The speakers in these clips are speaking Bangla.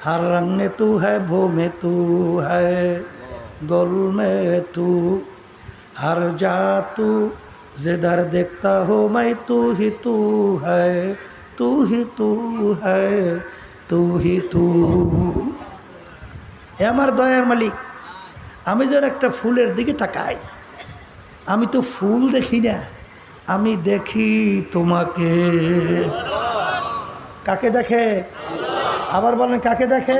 हर रंग में तू है भो में तू है गोल में तू हर जा तू जिधर देखता हो मैं तू ही तू है तू ही तू है तू ही तू এ আমার দয়ার মালিক আমি যেন একটা ফুলের দিকে তাকাই আমি তো ফুল দেখি না আমি দেখি তোমাকে কাকে দেখে আবার বলেন, কাকে দেখে?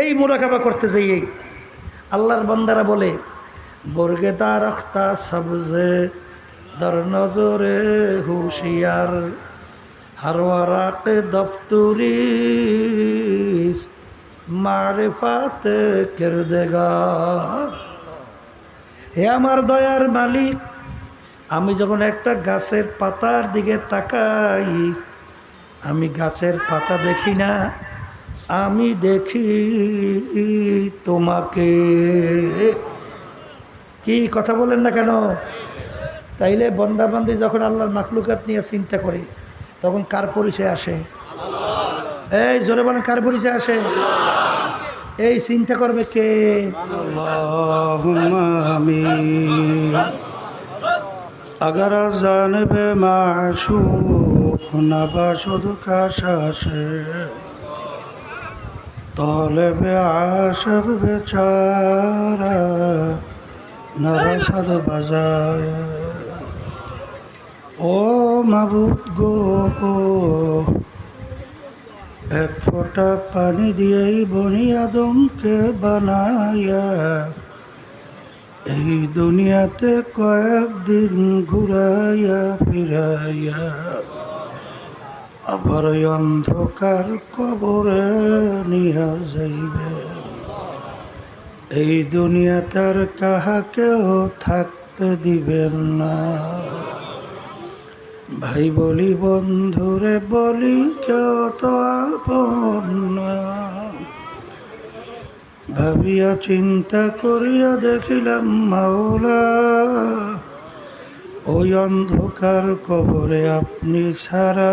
এই মোরাকাবা করতে যাই এই আল্লাহর বান্দারা বলে, বর্গে তার আখতা সবজে, দর নজরে হুশিয়ার, হারওয়ারাক দফতুরি মারেফাত কেরদেগার। হে আমার দয়ার মালিক, আমি যখন একটা গাছের পাতার দিকে তাকাই আমি গাছের পাতা দেখি না, আমি দেখি তোমাকে। কি কথা বলেন না কেন? তাইলে বন্দাবান্দি যখন আল্লাহর মাখলুকাত নিয়ে চিন্তা করি, তখন কার পরিচয় আসে? এই জোরে বলেন, কার পরিচয় আসে? এই চিন্তা করবে কে? আমি আগর জানবে মাসু নাবা শুধু তলে বে বেচারা, নারা সাদ বাজায়। ও মাবুত গো, এক ফোঁটা পানি দিয়েই বনিয়া আদমকে বানায়া। এই দুনিয়াতে কয়েকদিন ঘুরাইয়া ফিরাইয়া আবার অন্ধকার কবরে নিয়া যাইবে। এই দুনিয়াতার কাহাকেও থাকতে দিবেন না। ভাই বলি বন্ধুরে বলি, কেউ তো ভাবিয়া চিন্তা করিয়া দেখিলাম, মাওলা, ওই অন্ধকার কবরে আপনি ছাড়া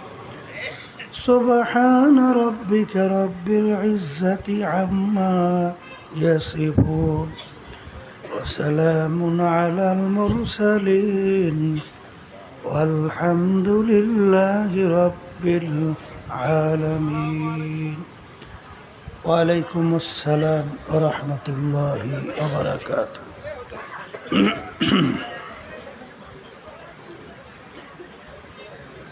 سبحان ربك رب العزة عما يصفون وسلام على المرسلين والحمد لله رب العالمين وعليكم السلام ورحمة الله وبركاته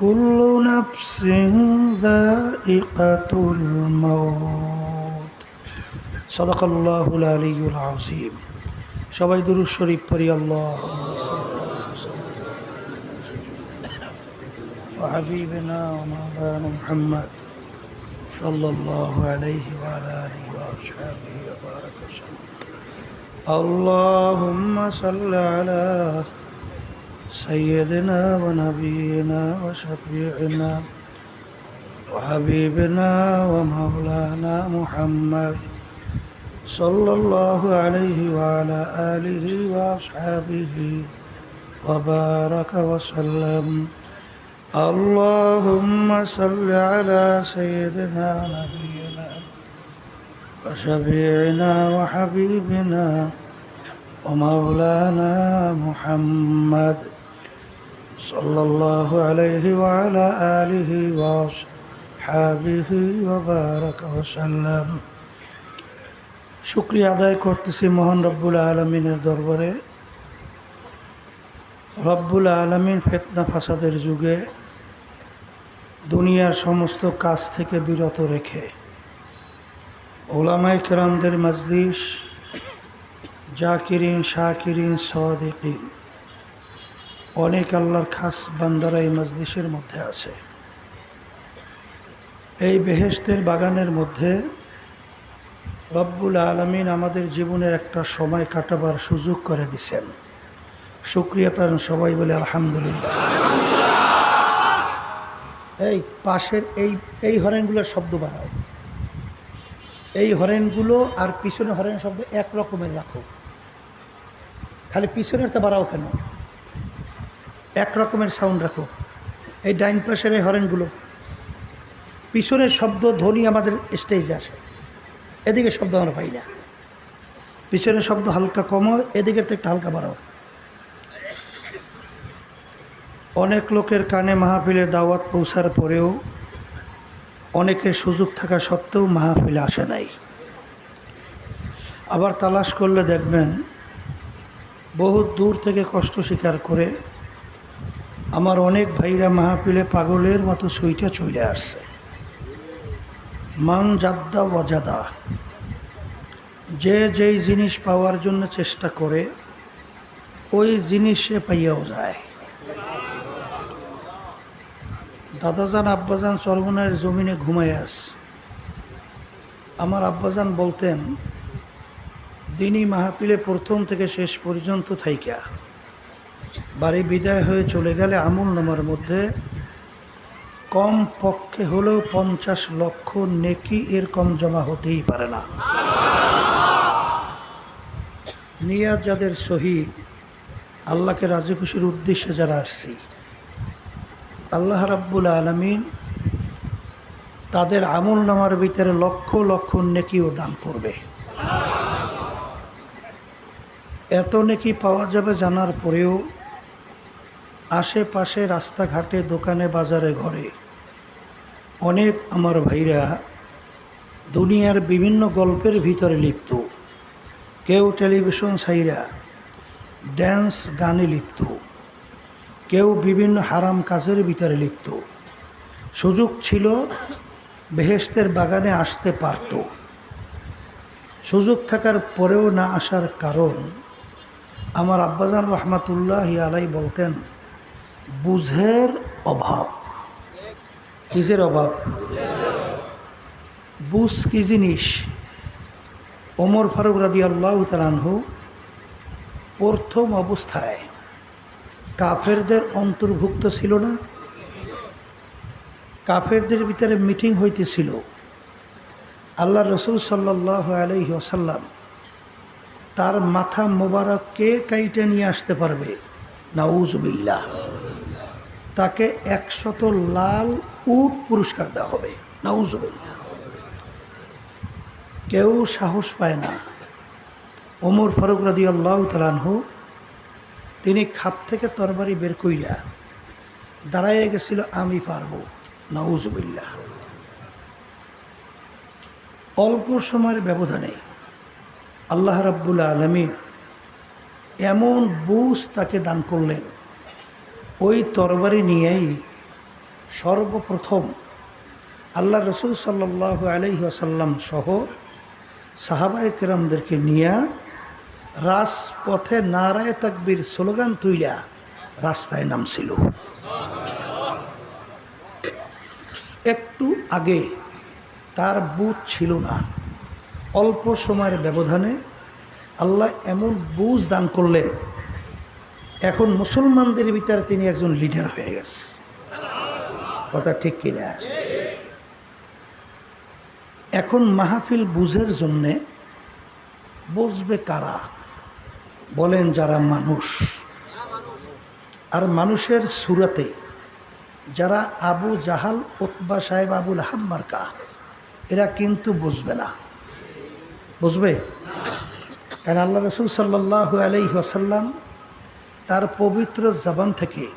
كل نفس ذائقة الموت صدق الله العلي العظيم সবাই দুরুদ শরীফ পড়ি আল্লাহ وحبيبنا ومولانا محمد صلى الله عليه وعلى آله وأصحابه وبارك وسلم اللهم صل على سيدنا ونبينا وشفيعنا وحبيبنا ومولانا محمد صلى الله عليه وعلى آله وأصحابه وبارك وسلم. اللهم صل على سيدنا نبينا وشفيعنا وحبيبنا ومولانا محمد. صلى الله عليه وعلى آله وأصحابه وبارك وسلم শুক্রিয়া আদায় করতেছি মোহন রব্বুল আলমিনের দরবারে রব্বুল আলমিন ফেতনা ফাসাদের যুগে দুনিয়ার সমস্ত কাজ থেকে বিরত রেখে ওলামাই কেরামদের মজলিস জাকিরিন শাকিরিন সদিকিন অনেক আল্লাহর খাস বান্দারা এই মজলিসের মধ্যে আছে। এই বেহেস্তের বাগানের মধ্যে রব্বুল আলমিন আমাদের জীবনের একটা সময় কাটাবার সুযোগ করে দিছেন। সুক্রিয়া তার সবাই বলে আলহামদুলিল্লাহ। এই পাশের এই এই হরেনগুলোর শব্দ বাড়াও। এই হরেনগুলো আর পিছনে হরেন শব্দ এক রকমের রাখো। খালি পিছনেরটা বাড়াও কেন? এক রকমের সাউন্ড রাখো। এই ডাইন এই হরেনগুলো পিছনের শব্দ ধ্বনি আমাদের স্টেজে আসে। এদিকে শব্দ আমরা পাই না। পিছনের শব্দ হালকা কমো এদিকের তো একটু হালকা বাড়াও। অনেক লোকের কানে মাহফিলের দাওয়াত পৌঁছার পরেও অনেকের সুযোগ থাকা সত্ত্বেও মাহফিলে আসে নাই। আবার তালাশ করলে দেখবেন বহু দূর থেকে কষ্ট স্বীকার করে আমার অনেক ভাইরা মাহফিলে পাগলের মতো সুইটা চলে আসছে। মান জাদ্দা ওয়াজাদা যে যেই জিনিস পাওয়ার জন্য চেষ্টা করে, ওই জিনিস সে পাইয়াও যায়। দাদাজান, আব্বাজান চরমনের জমিনে ঘুমাই আস আমার আব্বাজান বলতেন, দিনই মাহফিলে প্রথম থেকে শেষ পর্যন্ত থাইকা। বাড়ি বিদায় হয়ে চলে গেলে আমুল নামার মধ্যে কম পক্ষে হলেও পঞ্চাশ লক্ষ নেকি এর কম জমা হতেই পারে না। নিয়াজ যাদের সহি, আল্লাহকে রাজি খুশির উদ্দেশ্যে যারা আসছি, আল্লাহ রাব্বুল আলমিন তাদের আমল নামার ভিতরে লক্ষ লক্ষ নেকিও দান করবে। এত নেকি পাওয়া যাবে জানার পরেও আশেপাশে রাস্তাঘাটে, দোকানে, বাজারে, ঘরে। অনেক আমার ভাইরা দুনিয়ার বিভিন্ন গল্পের ভিতরে লিপ্ত। কেউ টেলিভিশন সাইরা ড্যান্স গানে লিপ্ত। কেউ বিভিন্ন হারাম কাজের ভিতরে লিপ্ত। সুযোগ ছিল বেহেস্তের বাগানে আসতে পারত। সুযোগ থাকার পরেও না আসার কারণ আমার আব্বাজান রহমাতুল্লাহ আলাই বলতেন বুঝের অভাব। কিসের অভাব? বুঝ কি জিনিস? ওমর ফারুক রাদি আল্লাহ তালানহু প্রথম অবস্থায় কাফেরদের অন্তর্ভুক্ত ছিল না। কাফেরদের ভিতরে মিটিং হইতেছিল। আল্লাহ রসুল সাল্লাহ আলহি আসাল্লাম তার মাথা মোবারক কে কাইটে নিয়ে আসতে পারবে। নাউজবিল্লা তাকে একশত লাল উট পুরস্কার দেওয়া হবে। নাউজবিল্লা কেউ সাহস পায় না। ওমর ফারুক রাদি আল্লাহ তালানহু তিনি খাপ থেকে তরবারি বের কইরা দাঁড়াইয়ে গেছিল, আমি পারব। নাউজবিল্লা অল্প সময়ের ব্যবধানে আল্লাহ রাব্বুল আলমী এমন বুঝ তাকে দান করলেন ওই তরবারি নিয়েই সর্বপ্রথম আল্লাহ রসুল সাল্লাহ আলহি আসাল্লাম সহ সাহাবাই কেরামদেরকে নিয়ে রাজপথে নারায় তাকবির স্লোগান তুইলা রাস্তায় নামছিল। একটু আগে তার বুধ ছিল না। অল্প সময়ের ব্যবধানে আল্লাহ এমন বুঝ দান করলেন এখন মুসলমানদের ভিতরে তিনি একজন লিডার হয়ে গেছে। কথা ঠিক কিনা? এখন মাহফিল বুঝের জন্যে বুঝবে কারা? বলেন যারা মানুষ। আর মানুষের সুরাতে যারা আবু জাহাল, উতবা সাহেব, আবুল হাম্মার্কা এরা কিন্তু বুঝবে না। বুঝবে? কারণ আল্লাহ রসুল সাল্লাহ আলাই ওয়াসাল্লাম তার পবিত্র জবান থেকে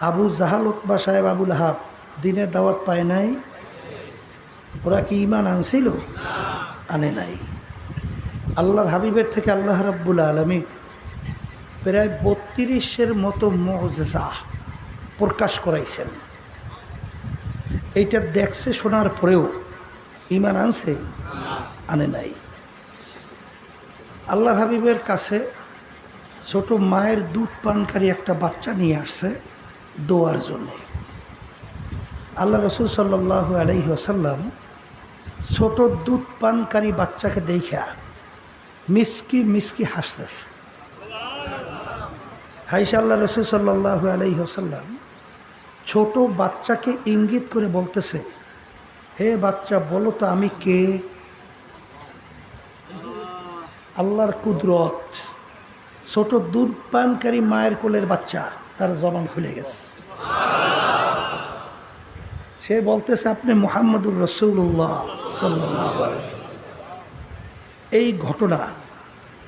আবু জাহাল উতবা সাহেব আবুল হাব দিনের দাওয়াত পায় নাই? ওরা কি ইমান আনছিল? আনে নাই। আল্লাহর হাবিবের থেকে আল্লাহ রাব্বুল আলমী প্রায় বত্রিশের মতো মজা প্রকাশ করাইছেন। এইটা দেখছে, শোনার পরেও ইমান আনছে, আনে নাই। আল্লাহর হাবিবের কাছে ছোট মায়ের দুধ পানকারী একটা বাচ্চা নিয়ে আসছে দোয়ার জন্যে। আল্লাহ রসুল সাল্লাহ আলহি আসাল্লাম ছোট দুধ পানকারী বাচ্চাকে দেখা মিসকি মিসকি হাসতেছে। হাইসা আল্লাহ রসুল সাল্লাহ আলহি আসাল্লাম ছোট বাচ্চাকে ইঙ্গিত করে বলতেছে, হে বাচ্চা, বলো তো আমি কে? আল্লাহর কুদরত। ছোট দুধ পানকারী মায়ের কোলের বাচ্চা, তার জবান খুলে গেছে। সে বলতেছে, আপনি মোহাম্মদুর রসুল্লাহ সাল্লাহ এই ঘটনা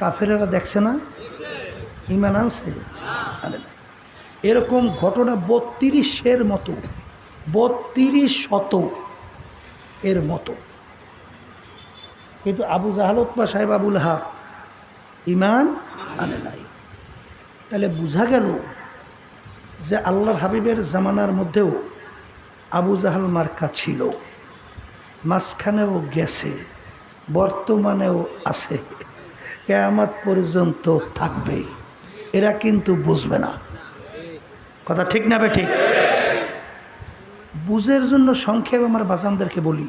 কাফেরেরা দেখছে না? ইমান আনছে? এরকম ঘটনা বত্রিশের মতো, বত্রিশ শত এর মতো। কিন্তু আবু জাহালত বা সাহেব, আবুল হাব ইমান আনে নাই। তাহলে বোঝা গেল যে আল্লাহর হাবিবের জামানার মধ্যেও আবু জাহাল মার্কা ছিল, মাঝখানেও গেছে, বর্তমানেও আছে, কেয়ামত পর্যন্ত থাকবে। এরা কিন্তু বুঝবে না। কথা ঠিক না বে ঠিক? বুঝের জন্য সংক্ষেপ আমার বাজানদেরকে বলি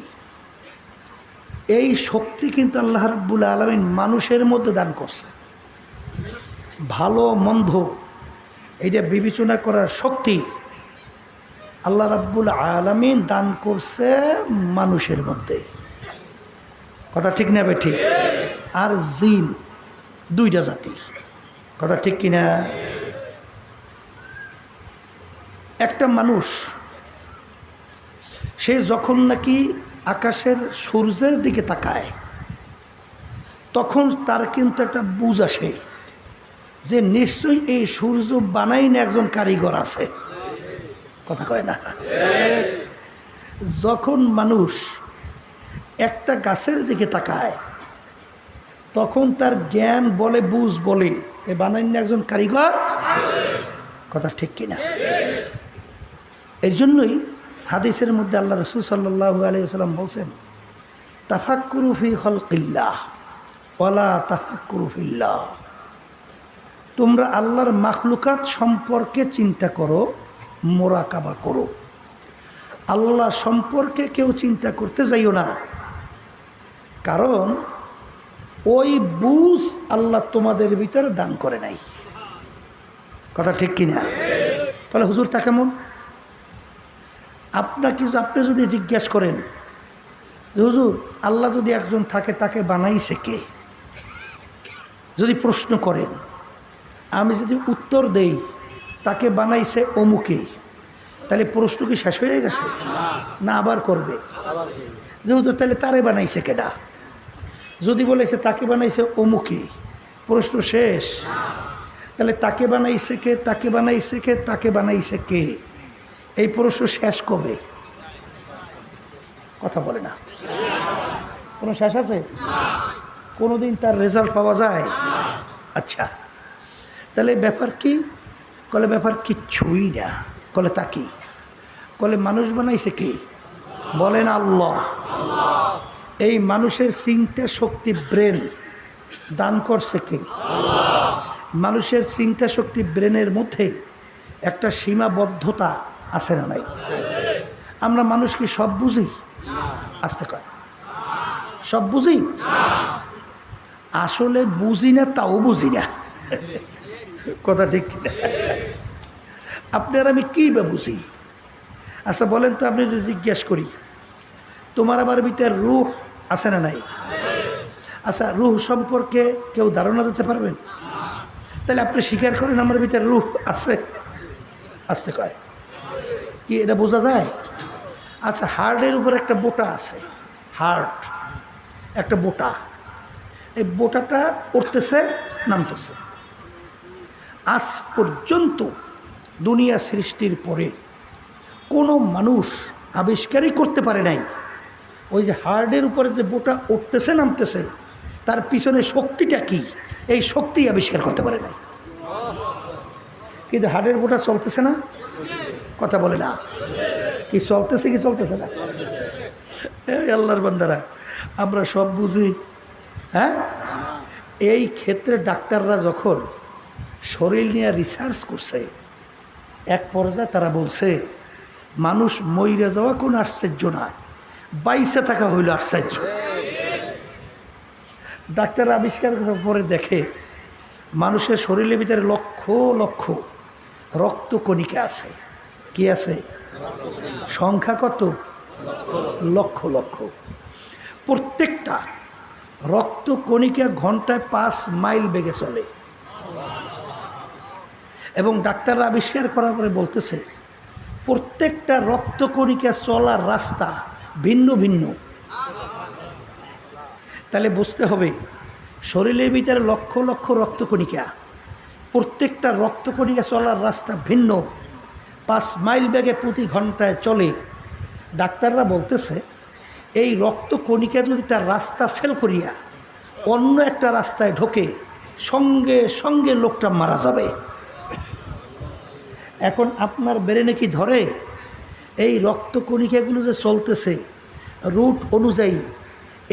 এই শক্তি কিন্তু আল্লাহ রাব্বুল আলমিন মানুষের মধ্যে দান করছে। ভালো, মন্দ, এইটা বিবেচনা করার শক্তি আল্লাহ রাব্বুল আলমিন দান করছে মানুষের মধ্যে। কথা ঠিক না ঠিক? আর জিন, দুইটা জাতি। কথা ঠিক কিনা? একটা মানুষ, সে যখন নাকি আকাশের সূর্যের দিকে তাকায়, তখন তার কিন্তু একটা বুঝ আসে যে নিশ্চয়ই এই সূর্য বানাই না একজন কারিগর আছে। কথা কয় না? যখন মানুষ একটা গাছের দিকে তাকায়, তখন তার জ্ঞান বলে, বুঝ বলে, এ বানাই না একজন কারিগর। কথা ঠিক কিনা? এর জন্যই হাদিসের মধ্যে আল্লাহ রসুল সাল্লাহ আলিয়াল্লাম বলছেন তাফাক্কুরুফি হলকিল্লাহ ওয়ালা তাফাক্কুরুফিল্লাহ তোমরা আল্লাহর মাখলুকাত সম্পর্কে চিন্তা করো, মোরাকাবা করো। আল্লাহ সম্পর্কে কেউ চিন্তা করতে যাইও না। কারণ, ওই বুঝ আল্লাহ তোমাদের ভিতরে দান করে নাই। কথা ঠিক কিনা? তাহলে হুজুর তা কেমন? আপনাকে আপনি যদি জিজ্ঞেস করেন হুজুর, আল্লাহ যদি একজন থাকে, তাকে বানাইছে কে? যদি প্রশ্ন করেন, আমি যদি উত্তর দেই, তাকে বানাইছে অমুকে, তাহলে প্রশ্ন কি শেষ হয়ে গেছে? না, আবার করবে। যেহেতু তাহলে তারে বানাইছে কেডা? যদি বলেছে, তাকে বানাইছে অমুকে, প্রশ্ন শেষ। তাহলে তাকে বানাইছে কে, তাকে বানাইছে কে, তাকে বানাইছে কে? এই প্রশ্ন শেষ কবে? কথা বলে না। কোনো শেষ আছে? কোনো দিন তার রেজাল্ট পাওয়া যায়? আচ্ছা। তাহলে ব্যাপার কি? কলে ব্যাপার কিচ্ছুই না। কলে তা কি? কলে মানুষ বানাইছে কি? বলেন আল্লাহ। এই মানুষের চিন্তা শক্তি ব্রেন দান করছে কে? মানুষের চিন্তা শক্তি ব্রেনের মধ্যে একটা সীমাবদ্ধতা আছে না নাই? আমরা মানুষ কি সব বুঝি, আসতে কয়। সব বুঝি? আসলে বুঝি না, তাও বুঝি না। কথা ঠিক কিনা আপনার আমি কী বা বুঝি? আচ্ছা বলেন তো, আপনি যদি জিজ্ঞেস করি, তোমার আবার ভিতরে রুহ আছে না নাই? আচ্ছা রুহ সম্পর্কে কেউ ধারণা দিতে পারবেন? তাহলে আপনি স্বীকার করেন আমার ভিতরে রুহ আছে। আসতে কয়। কি এটা বোঝা যায়? আচ্ছা হার্টের উপর একটা বোটা আছে। হার্ট, একটা বোটা। এই বোটাটা উঠতেছে, নামতেছে। আজ পর্যন্ত দুনিয়া সৃষ্টির পরে কোনো মানুষ আবিষ্কারই করতে পারে নাই। ওই যে হার্ডের উপরে যে বোটা উঠতেছে, নামতেছে, তার পিছনে শক্তিটা কি? এই শক্তি আবিষ্কার করতে পারে নাই। কিন্তু হার্ডের বোটা চলতেছে না। কথা বলে না। কি চলতেছে কি চলতেছে না? আল্লাহর বান্দারা, আমরা সব বুঝি হ্যাঁ? এই ক্ষেত্রে ডাক্তাররা যখন শরীর নিয়ে রিসার্চ করছে, এক পর্যায়ে তারা বলছে, মানুষ মইরে যাওয়া কোনো আশ্চর্য না বাইসে থাকা হইল আশ্চর্য। ডাক্তার আবিষ্কার করার পরে দেখে, মানুষের শরীরের ভিতরে লক্ষ লক্ষ রক্ত কণিকা আছে। কি আছে? সংখ্যা কত? লক্ষ লক্ষ। প্রত্যেকটা রক্ত কণিকা ঘন্টায় পাঁচ মাইল বেগে চলে। এবং ডাক্তাররা আবিষ্কার করার পরে বলতেছে, প্রত্যেকটা রক্তকণিকা চলার রাস্তা ভিন্ন ভিন্ন। তাহলে বুঝতে হবে, শরীরের ভিতরে লক্ষ লক্ষ রক্তকণিকা প্রত্যেকটা রক্তকণিকা চলার রাস্তা ভিন্ন। পাঁচ মাইল ব্যাগে প্রতি ঘন্টায় চলে। ডাক্তাররা বলতেছে, এই রক্ত কণিকা যদি তার রাস্তা ফেল করিয়া অন্য একটা রাস্তায় ঢোকে, সঙ্গে সঙ্গে লোকটা মারা যাবে। এখন আপনার ব্রেনে কি ধরে? এই রক্তকণিকাগুলো যে চলতেছে, রুট অনুযায়ী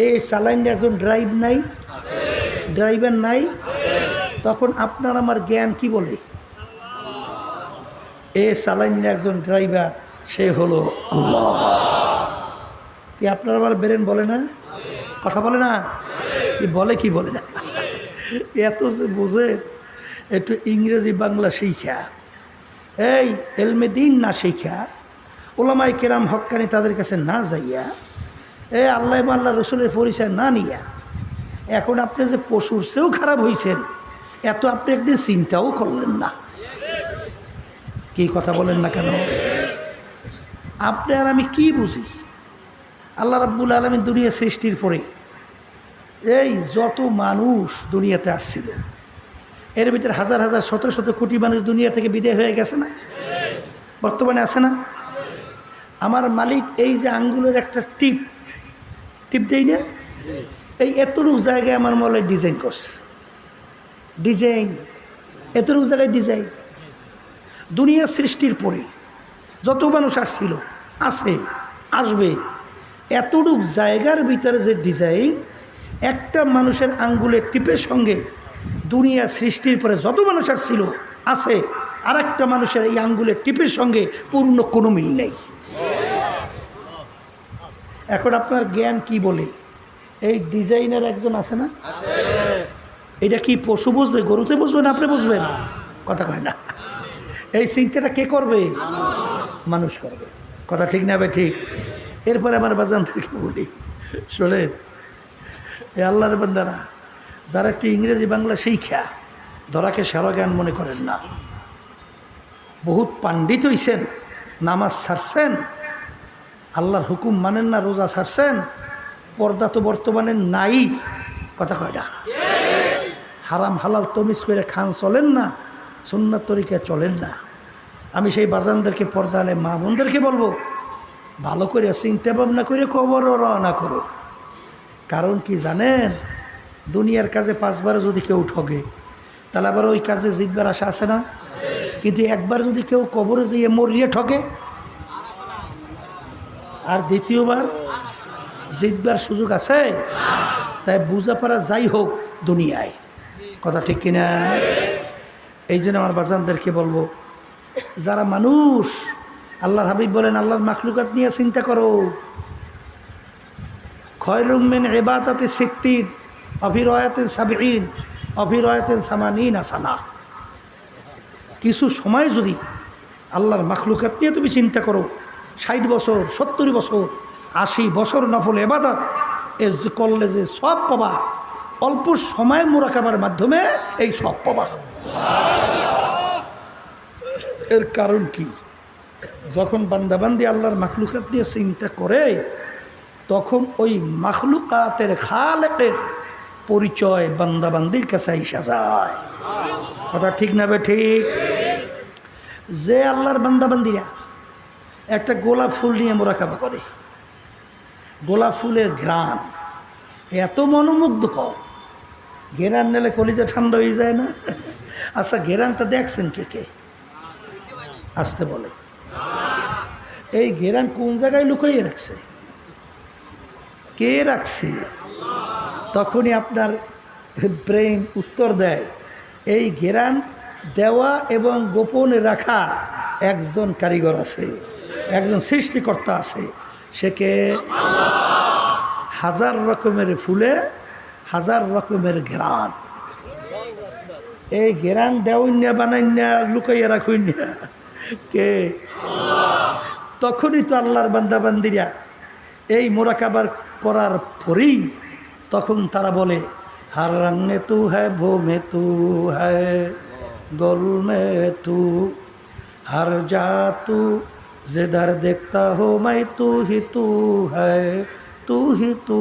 এই চালাইনে একজন ড্রাইভ নাই? ড্রাইভার নাই? তখন আপনার আমার জ্ঞান কি বলে? এ চালাইনে একজন ড্রাইভার, সে হলো আল্লাহ। কি আপনার আবার ব্রেন বলে না? কথা বলে না? কি বলে কি বলে না? এত যে বোঝে, একটু ইংরেজি বাংলা শিখা। এই এলমে দিন না শিখা। ওলামাই কেরাম হক্কানি তাদের কাছে না যাইয়া, এ আল্লাহ আল্লাহ রসুলের পরিচয় না নিয়া, এখন আপনি যে পশুর চেয়েও খারাপ হয়েছেন এত আপনি একদিন চিন্তাও করলেন না। কি কথা বলেন না কেন? আপনি আর আমি কি বুঝি? আল্লাহ রাব্বুল আলমী দুনিয়া সৃষ্টির পরে এই যত মানুষ দুনিয়াতে আসছিল, এর ভিতরে হাজার হাজার, শত শত কোটি মানুষ দুনিয়া থেকে বিদায় হয়ে গেছে না? বর্তমানে আছে না? আমার মালিক এই যে আঙ্গুলের একটা টিপ টিপ দেই না? এই এতটুকু জায়গায় আমার মলে ডিজাইন করছে। ডিজাইন এতটুকু জায়গায় ডিজাইন দুনিয়া সৃষ্টির পরে যত মানুষ আসছিল আছে আসবে এতটুক জায়গার ভিতরে যে ডিজাইন একটা মানুষের আঙ্গুলের টিপের সঙ্গে দুনিয়া সৃষ্টির পরে যত মানুষ আসছিল আছে আর একটা মানুষের এই আঙ্গুলের টিপের সঙ্গে পূর্ণ কোনো মিল নেই। এখন আপনার জ্ঞান কি বলে? এই ডিজাইনের একজন আছে না? এটা কি পশু বুঝবে গরুতে বুঝবে না আপনি বুঝবেন? কথা কয় না। এই চিন্তাটা কে করবে? মানুষ করবে। কথা ঠিক না ঠিক? এরপরে আমার বাজান থেকে বলি, শোনেন, এ আল্লাহর বান্দারা, যারা একটু ইংরেজি বাংলা শিক্ষা ধরাকে সারা জ্ঞান মনে করেন না। বহুত পাণ্ডিত হইছেন, নামাজ ছাড়ছেন, আল্লাহর হুকুম মানেন না, রোজা ছাড়ছেন, পর্দা তো বর্তমানে নাই, কথা কয় না। হারাম হালাল তমিজ করে খান চলেন না সুন্নাত তরিকা চলেন না। আমি সেই বাজানদেরকে পর্দা আলে মা বোনদেরকে বলব, ভালো করে চিন্তা ভাবনা করে কবরও রওনা করো। কারণ কি জানেন, দুনিয়ার কাজে পাঁচবার যদি কেউ ঠগে, তাহলে আবার ওই কাজে জিতবার আশা আছে না? কিন্তু একবার যদি কেউ কবরে যেয়ে মরিয়ে ঠকে আর দ্বিতীয়বার জিতবার সুযোগ আছে? তাই বুঝাপাড়া যাই হোক দুনিয়ায়। কথা ঠিক কিনা? এই জন্য আমার বাজানদেরকে বলব, যারা মানুষ, আল্লাহর হাবিব বলেন, আল্লাহর মাখলুকাত নিয়ে চিন্তা করো। খয়রুমিন এবাতাতে সিদ্দিন অভিরয়াতেন সাবিন অভিরয়াতেন সামানিন আসানা কিছু সময় যদি আল্লাহর মাখলুকাত নিয়ে তুমি চিন্তা করো, ষাট বছর, সত্তর বছর, আশি বছর নফল এবাদত এ করলে যে সব পাবা, অল্প সময় মোরাকাবার মাধ্যমে এই সব পাবা। এর কারণ কি? যখন বান্দাবান্দি আল্লাহর মাখলুকাত নিয়ে চিন্তা করে, তখন ওই মাখলুকাতের খালেকের পরিচয় বান্দাবান্দির কাছে আইসা যায়। কথা ঠিক না বে ঠিক? যে আল্লাহর বান্দাবান্দিরা একটা গোলাপ ফুল নিয়ে মোরাকাবা করে। গোলাপ ফুলের গ্রাম এত মনোমুগ্ধকর। ঘেরান নিলে কলিজা ঠান্ডা হয়ে যায় না? আচ্ছা গেরানটা দেখছেন কে কে? আসতে বলে এই গেরান কোন জায়গায় লুকাইয়ে রাখছে? কে রাখছে? তখনই আপনার ব্রেইন উত্তর দেয়, এই ঘেরান দেওয়া এবং গোপনে রাখা একজন কারিগর আছে, একজন সৃষ্টিকর্তা আছে। সে কে? হাজার রকমের ফুলে, হাজার রকমের ঘেরান এই ঘেরান দেওয়া বানাইনা লুকাইয়া রাখুইনা কে তখনই তো আল্লাহর বান্দাবান্দিরা এই মোরাকাবার করার পরেই তখন তারা বলে হার রং মে তু হ্যায় ভো মে তু হ্যায় গোল মে তু हर जा तू जिधर देखता हो मैं तू ही तू है तू ही तू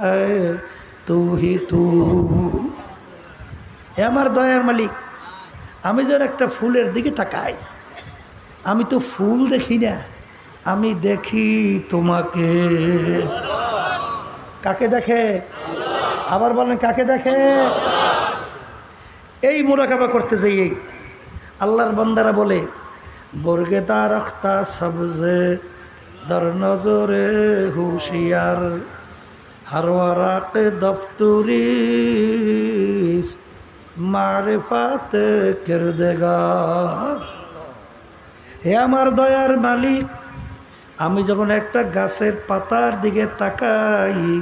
है तू ही तू এ আমার দয়ার মালিক, আমি যেন একটা ফুলের দিকে তাকাই। আমি তো ফুল দেখি না, আমি দেখি তোমাকে। কাকে দেখে? আবার বলেন, কাকে দেখে? এই মোরাকাবা করতে যাই এই আল্লাহর বন্দারা বলে, বর্গে রখতা সবজে, দর নজরে হুশিয়ার। হারওয়ারাকে দফতুরি মারেফাতে কেরদেগার। হে আমার দয়ার মালিক, আমি যখন একটা গাছের পাতার দিকে তাকাই,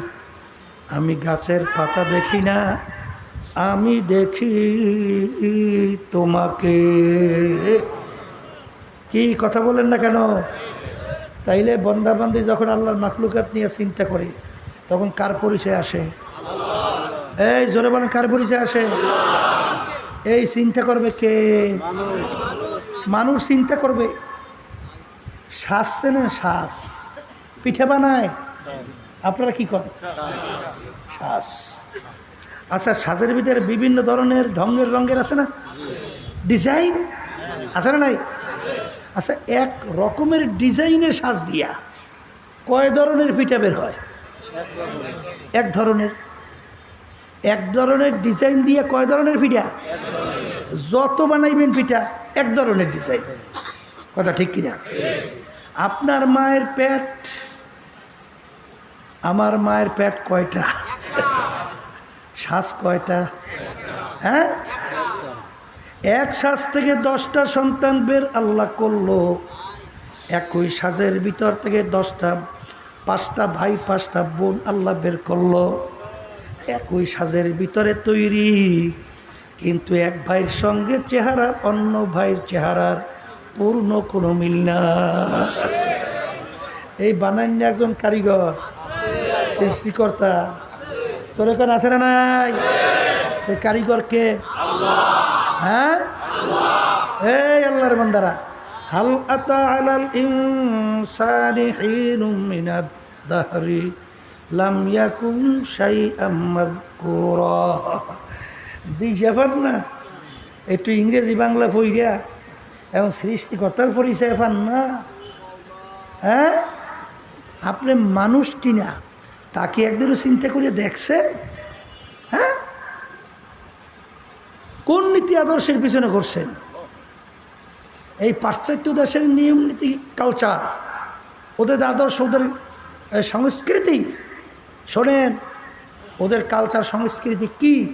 আমি গাছের পাতা দেখি না, আমি দেখি তোমাকে। কি কথা বলেন না কেন? তাইলে বন্দাবান্দি যখন আল্লাহর মাখলুকাত নিয়ে চিন্তা করে, তখন কার পরিচয় আসে? এই জোরে বলেন, কার পরিচয় আসে এই চিন্তা করবে কে? মানুষ চিন্তা করবে শ্বাস চেনেন শ্বাস পিঠে বানায়? আপনারা কি করেন? শ্বাস আচ্ছা সাজের ভিতরে বিভিন্ন ধরনের ঢঙ্গের রঙের আছে না? ডিজাইন? আছে না নাই? আচ্ছা এক রকমের ডিজাইনের সাজ দিয়া কয় ধরনের পিঠা বের হয়? এক ধরনের। এক ধরনের ডিজাইন দিয়ে কয় ধরনের পিঠা? যত বানাইবেন পিঠা, এক ধরনের ডিজাইন কথা ঠিক কিনা? আপনার মায়ের পেট, আমার মায়ের পেট কয়টা? শ্বাস কয়টা? হ্যাঁ? এক শ্বাস থেকে দশটা সন্তান বের আল্লাহ করল। একই সাজের ভিতর থেকে দশটা, পাঁচটা ভাই, পাঁচটা বোন আল্লাহ বের করল। একই সাজের ভিতরে তৈরি। কিন্তু এক ভাইয়ের সঙ্গে চেহারা, অন্য ভাইয়ের চেহারার পূর্ণ কোনো মিল না। এই বানান্য একজন কারিগর, সৃষ্টিকর্তা। চলে কেন আছে না নাই? সেই কারিগরকে? হ্যাঁ? এই আল্লাহর বান্দারা, হাল আতা আলাল ইনসানি হিনুম মিনাদ দাহরি। লাম ইয়াকুন শাইআম মাযকুরা। দিশা পার না, একটু ইংরেজি বাংলা পইরা এবং সৃষ্টিকর্তার পরিচয় পান না। হ্যাঁ? আপনি মানুষ কিনা, তাকে একদিনও চিন্তা করে দেখছেন? হ্যাঁ? কোন নীতি আদর্শের পিছনে করছেন এই পাশ্চাত্য দেশের নিয়ম নীতি কালচার ওদের আদর্শ, ওদের সংস্কৃতি শোনেন, ওদের কালচার সংস্কৃতি কি?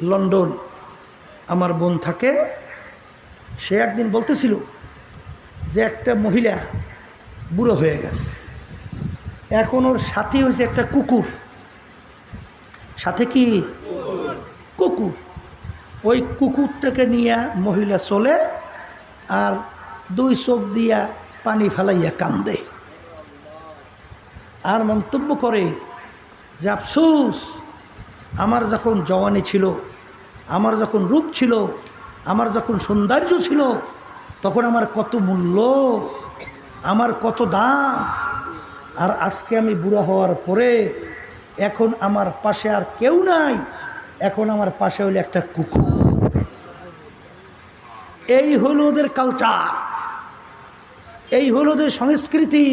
লন্ডন। আমার বোন থাকে, সে একদিন বলতেছিল যে একটা মহিলা বুড়ো হয়ে গেছে। এখন ওর সাথে হয়েছে একটা কুকুর। সাথে কি? কুকুর। ওই কুকুরটাকে নিয়ে মহিলা চলে আর দুই চোখ দিয়া পানি ফেলাইয়া কান্দে। আর মন্তব্য করে যে আফসোস, আমার যখন জওয়ানি ছিল, আমার যখন রূপ ছিল, আমার যখন সৌন্দর্য ছিল, তখন আমার কত মূল্য, আমার কত দাম। আর আজকে আমি বুড়া হওয়ার পরে এখন আমার পাশে আর কেউ নাই, এখন আমার পাশে হলো একটা কুকুর। এই হলো ওদের কালচার এই হলো ওদের সংস্কৃতি।